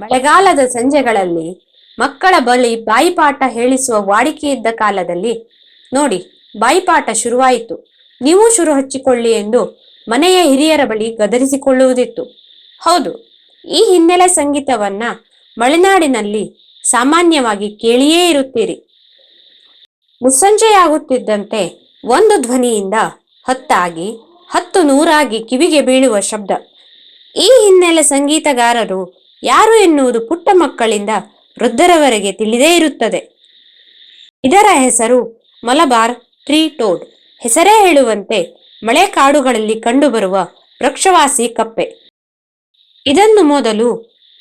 ಮಳೆಗಾಲದ ಸಂಜೆಗಳಲ್ಲಿ ಮಕ್ಕಳ ಬಳಿ ಬಾಯಿಪಾಠ ಹೇಳಿಸುವ ವಾಡಿಕೆ ಇದ್ದ ಕಾಲದಲ್ಲಿ, ನೋಡಿ, ಬಾಯಿಪಾಠ ಶುರುವಾಯಿತು. ನೀವು ಶುರು ಹಚ್ಚಿಕೊಳ್ಳಿ ಎಂದು ಮನೆಯ ಹಿರಿಯರ ಬಳಿ ಗದರಿಸಿಕೊಳ್ಳುವುದಿತ್ತು. ಹೌದು, ಈ ಹಿನ್ನೆಲೆ ಸಂಗೀತವನ್ನ ಮಲೆನಾಡಿನಲ್ಲಿ ಸಾಮಾನ್ಯವಾಗಿ ಕೇಳಿಯೇ ಇರುತ್ತೀರಿ. ಮುಸ್ಸಂಜೆಯಾಗುತ್ತಿದ್ದಂತೆ ಒಂದು ಧ್ವನಿಯಿಂದ ಹತ್ತಾಗಿ, ಹತ್ತು ನೂರಾಗಿ ಕಿವಿಗೆ ಬೀಳುವ ಶಬ್ದ. ಈ ಹಿನ್ನೆಲೆ ಸಂಗೀತಗಾರರು ಯಾರು ಎನ್ನುವುದು ಪುಟ್ಟ ಮಕ್ಕಳಿಂದ ವೃದ್ಧರವರೆಗೆ ತಿಳಿದೇ ಇರುತ್ತದೆ. ಇದರ ಹೆಸರು ಮಲಬಾರ್ ಟ್ರೀ ಟೋಡ್ ಹೆಸರೇ ಹೇಳುವಂತೆ ಮಳೆ ಕಾಡುಗಳಲ್ಲಿ ಕಂಡುಬರುವ ವೃಕ್ಷವಾಸಿ ಕಪ್ಪೆ. ಇದನ್ನು ಮೊದಲು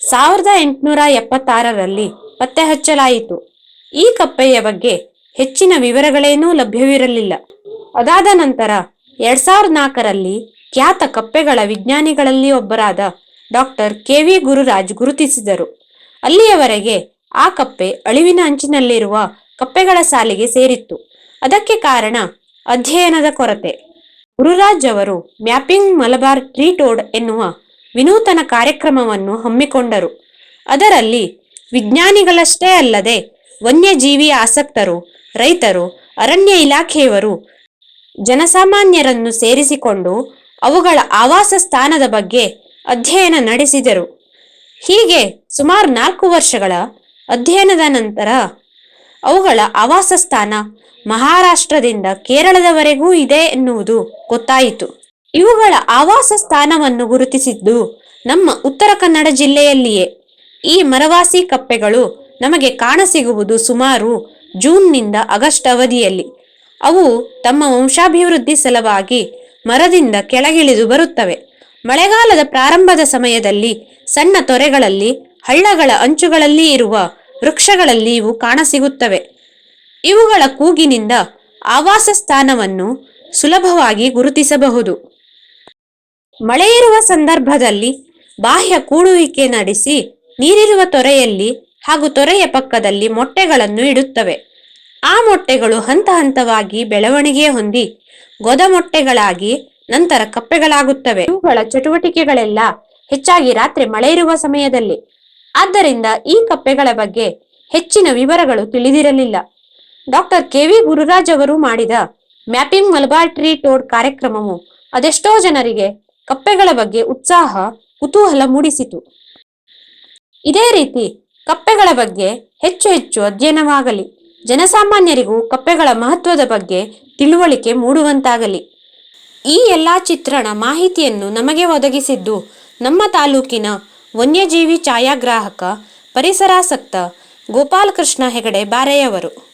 ಸಾವಿರದ ಎಂಟುನೂರ ಎಪ್ಪತ್ತಾರರಲ್ಲಿ ಪತ್ತೆ ಹಚ್ಚಲಾಯಿತು ಈ ಕಪ್ಪೆಯ ಬಗ್ಗೆ ಹೆಚ್ಚಿನ ವಿವರಗಳೇನೂ ಲಭ್ಯವಿರಲಿಲ್ಲ. ಅದಾದ ನಂತರ ಎರಡ್ ಸಾವಿರದ ನಾಲ್ಕರಲ್ಲಿ ಖ್ಯಾತ ಕಪ್ಪೆಗಳ ವಿಜ್ಞಾನಿಗಳಲ್ಲಿ ಒಬ್ಬರಾದ ಡಾಕ್ಟರ್ ಕೆ ವಿ ಗುರುರಾಜ್ ಗುರುತಿಸಿದರು. ಅಲ್ಲಿಯವರೆಗೆ ಆ ಕಪ್ಪೆ ಅಳಿವಿನ ಅಂಚಿನಲ್ಲಿರುವ ಕಪ್ಪೆಗಳ ಸಾಲಿಗೆ ಸೇರಿತ್ತು. ಅದಕ್ಕೆ ಕಾರಣ ಅಧ್ಯಯನದ ಕೊರತೆ. ಗುರುರಾಜ್ ಅವರು ಮ್ಯಾಪಿಂಗ್ ಮಲಬಾರ್ ಟ್ರೀ ಟೋಡ್ ಎನ್ನುವ ವಿನೂತನ ಕಾರ್ಯಕ್ರಮವನ್ನು ಹಮ್ಮಿಕೊಂಡರು. ಅದರಲ್ಲಿ ವಿಜ್ಞಾನಿಗಳಷ್ಟೇ ಅಲ್ಲದೆ ವನ್ಯಜೀವಿ ಆಸಕ್ತರು, ರೈತರು, ಅರಣ್ಯ ಇಲಾಖೆಯವರು, ಜನಸಾಮಾನ್ಯರನ್ನು ಸೇರಿಸಿಕೊಂಡು ಅವುಗಳ ಆವಾಸ ಸ್ಥಾನದ ಬಗ್ಗೆ ಅಧ್ಯಯನ ನಡೆಸಿದರು. ಹೀಗೆ ಸುಮಾರು ನಾಲ್ಕು ವರ್ಷಗಳ ಅಧ್ಯಯನದ ನಂತರ ಅವುಗಳ ಆವಾಸ ಸ್ಥಾನ ಮಹಾರಾಷ್ಟ್ರದಿಂದ ಕೇರಳದವರೆಗೂ ಇದೆ ಎನ್ನುವುದು ಗೊತ್ತಾಯಿತು. ಇವುಗಳ ಆವಾಸ ಸ್ಥಾನವನ್ನು ಗುರುತಿಸಿದ್ದು ನಮ್ಮ ಉತ್ತರ ಕನ್ನಡ ಜಿಲ್ಲೆಯಲ್ಲಿಯೇ. ಈ ಮರವಾಸಿ ಕಪ್ಪೆಗಳು ನಮಗೆ ಕಾಣಸಿಗುವುದು ಸುಮಾರು ಜೂನ್ನಿಂದ ಆಗಸ್ಟ್ ಅವಧಿಯಲ್ಲಿ. ಅವು ತಮ್ಮ ವಂಶಾಭಿವೃದ್ಧಿ ಸಲುವಾಗಿ ಮರದಿಂದ ಕೆಳಗಿಳಿದು ಬರುತ್ತವೆ. ಮಳೆಗಾಲದ ಪ್ರಾರಂಭದ ಸಮಯದಲ್ಲಿ ಸಣ್ಣ ತೊರೆಗಳಲ್ಲಿ, ಹಳ್ಳಗಳ ಅಂಚುಗಳಲ್ಲಿ ಇರುವ ವೃಕ್ಷಗಳಲ್ಲಿ ಇವು ಕಾಣಸಿಗುತ್ತವೆ. ಇವುಗಳ ಕೂಗಿನಿಂದ ಆವಾಸ ಸ್ಥಾನವನ್ನು ಸುಲಭವಾಗಿ ಗುರುತಿಸಬಹುದು. ಮಳೆ ಇರುವ ಸಂದರ್ಭದಲ್ಲಿ ಬಾಹ್ಯ ಕೂಡುವಿಕೆ ನಡೆಸಿ ನೀರಿರುವ ತೊರೆಯಲ್ಲಿ ಹಾಗೂ ತೊರೆಯ ಪಕ್ಕದಲ್ಲಿ ಮೊಟ್ಟೆಗಳನ್ನು ಇಡುತ್ತವೆ. ಆ ಮೊಟ್ಟೆಗಳು ಹಂತ ಹಂತವಾಗಿ ಬೆಳವಣಿಗೆ ಹೊಂದಿ, ಗೊದ ಮೊಟ್ಟೆಗಳಾಗಿ ನಂತರ ಕಪ್ಪೆಗಳಾಗುತ್ತವೆ. ಇವುಗಳ ಚಟುವಟಿಕೆಗಳೆಲ್ಲ ಹೆಚ್ಚಾಗಿ ರಾತ್ರಿ ಮಳೆ ಇರುವ ಸಮಯದಲ್ಲಿ. ಆದ್ದರಿಂದ ಈ ಕಪ್ಪೆಗಳ ಬಗ್ಗೆ ಹೆಚ್ಚಿನ ವಿವರಗಳು ತಿಳಿದಿರಲಿಲ್ಲ. ಡಾಕ್ಟರ್ ಕೆ ವಿ ಗುರುರಾಜ್ ಅವರು ಮಾಡಿದ ಮ್ಯಾಪಿಂಗ್ ಮಲಬಾರ್ ಟ್ರೀ ಟೋರ್ ಕಾರ್ಯಕ್ರಮವು ಅದೆಷ್ಟೋ ಜನರಿಗೆ ಕಪ್ಪೆಗಳ ಬಗ್ಗೆ ಉತ್ಸಾಹ, ಕುತೂಹಲ ಮೂಡಿಸಿತು. ಇದೇ ರೀತಿ ಕಪ್ಪೆಗಳ ಬಗ್ಗೆ ಹೆಚ್ಚು ಹೆಚ್ಚು ಅಧ್ಯಯನವಾಗಲಿ. ಜನಸಾಮಾನ್ಯರಿಗೂ ಕಪ್ಪೆಗಳ ಮಹತ್ವದ ಬಗ್ಗೆ ತಿಳುವಳಿಕೆ ಮೂಡುವಂತಾಗಲಿ. ಈ ಎಲ್ಲ ಚಿತ್ರಣ ಮಾಹಿತಿಯನ್ನು ನಮಗೆ ಒದಗಿಸಿದ್ದು ನಮ್ಮ ತಾಲೂಕಿನ ವನ್ಯಜೀವಿ ಛಾಯಾಗ್ರಾಹಕ ಪರಿಸರಾಸಕ್ತ ಗೋಪಾಲಕೃಷ್ಣ ಹೆಗಡೆ ಬಾರೆಯವರು.